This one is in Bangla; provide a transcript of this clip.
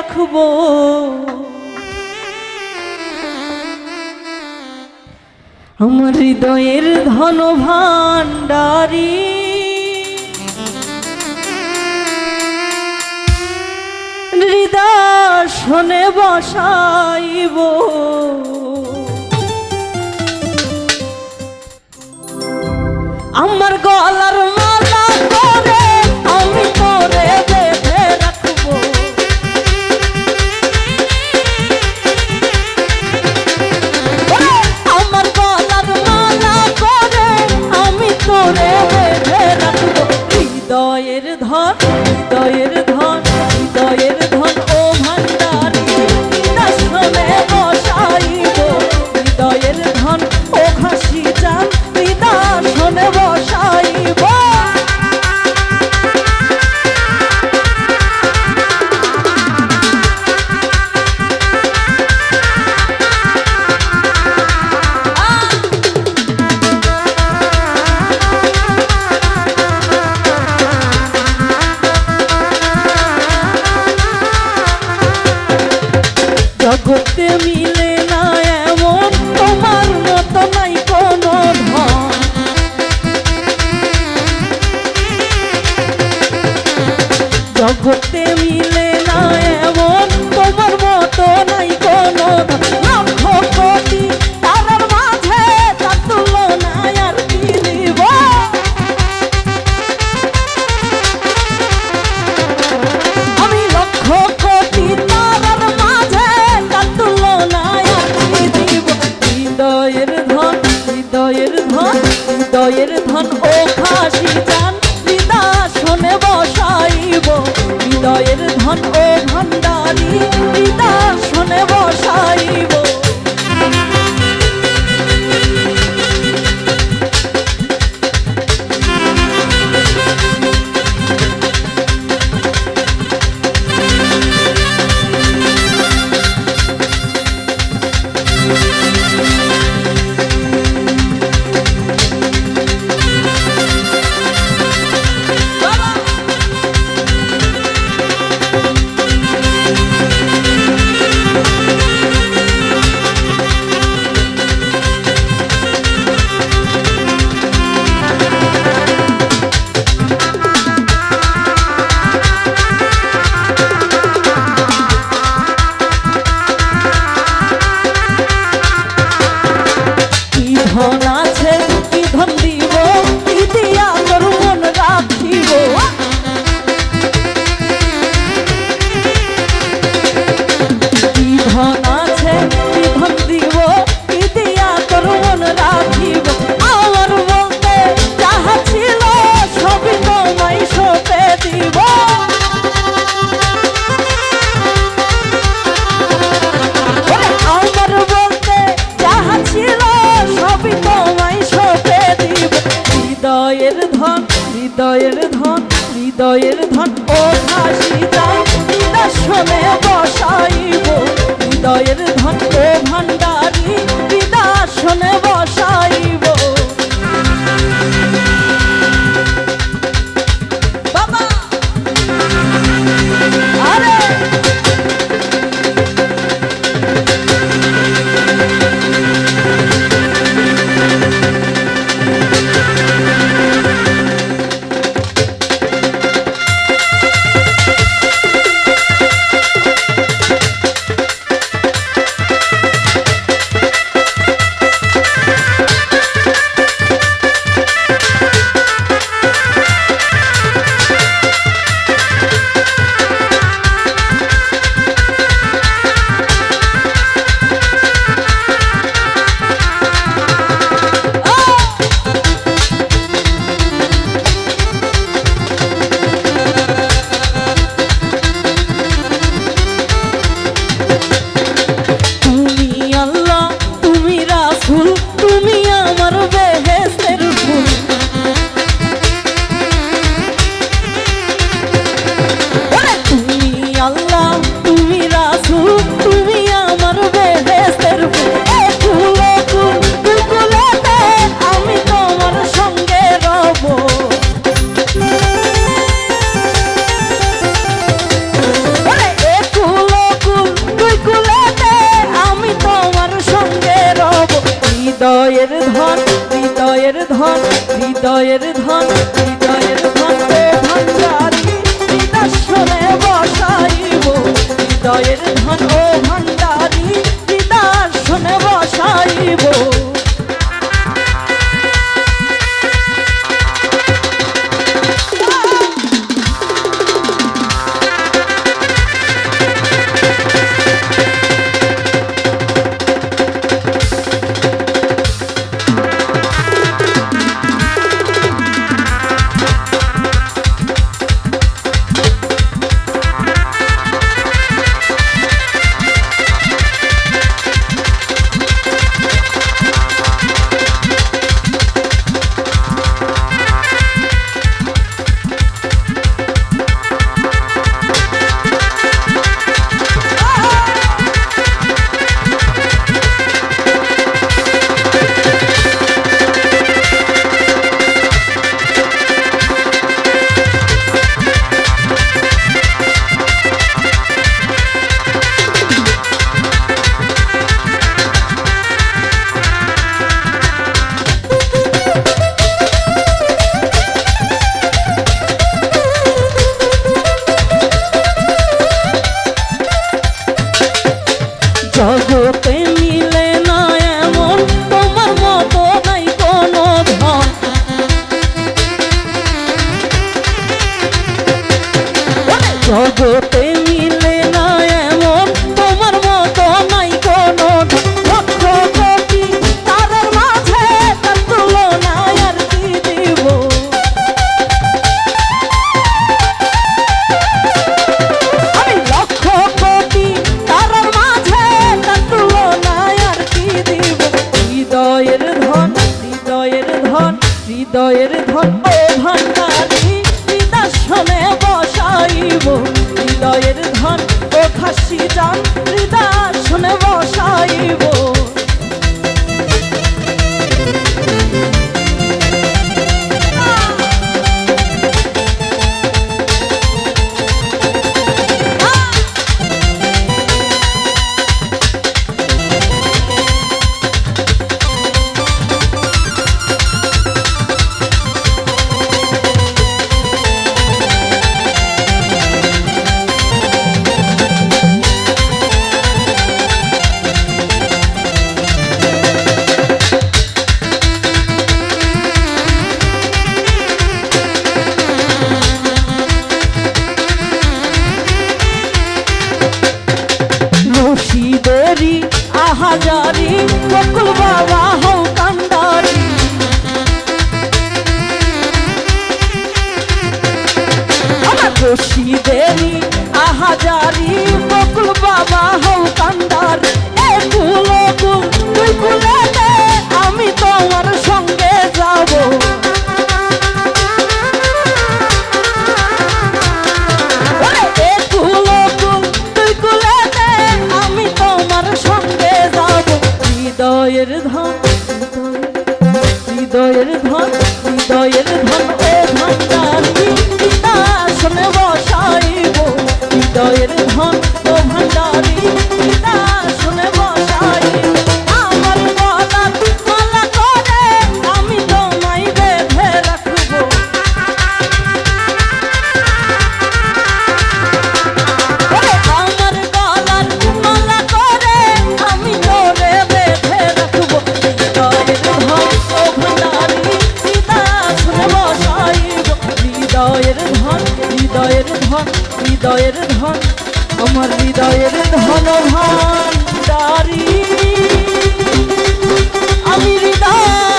রাখব। আমার হৃদয়ের ধন ভান্ডারি হৃদাসনে বসাইব। আমার গল ধন ও ঘাসি চাল বিদান ধনে জগতে মিলে না এমন তোমার মতো না। হৃদয়ের ধন ওঠা জগতে মি হৃদয়ের ধন হৃদয়ের ধন হৃদয়ের ধন ও ধন আসনে বসাইব। হৃদয়ের ধন ও ভণ্ডারী হৃদয়ের ধন হৃদয়ের ধন আমার হৃদয়ের ধন ভান্ডারি। আমি হৃদয়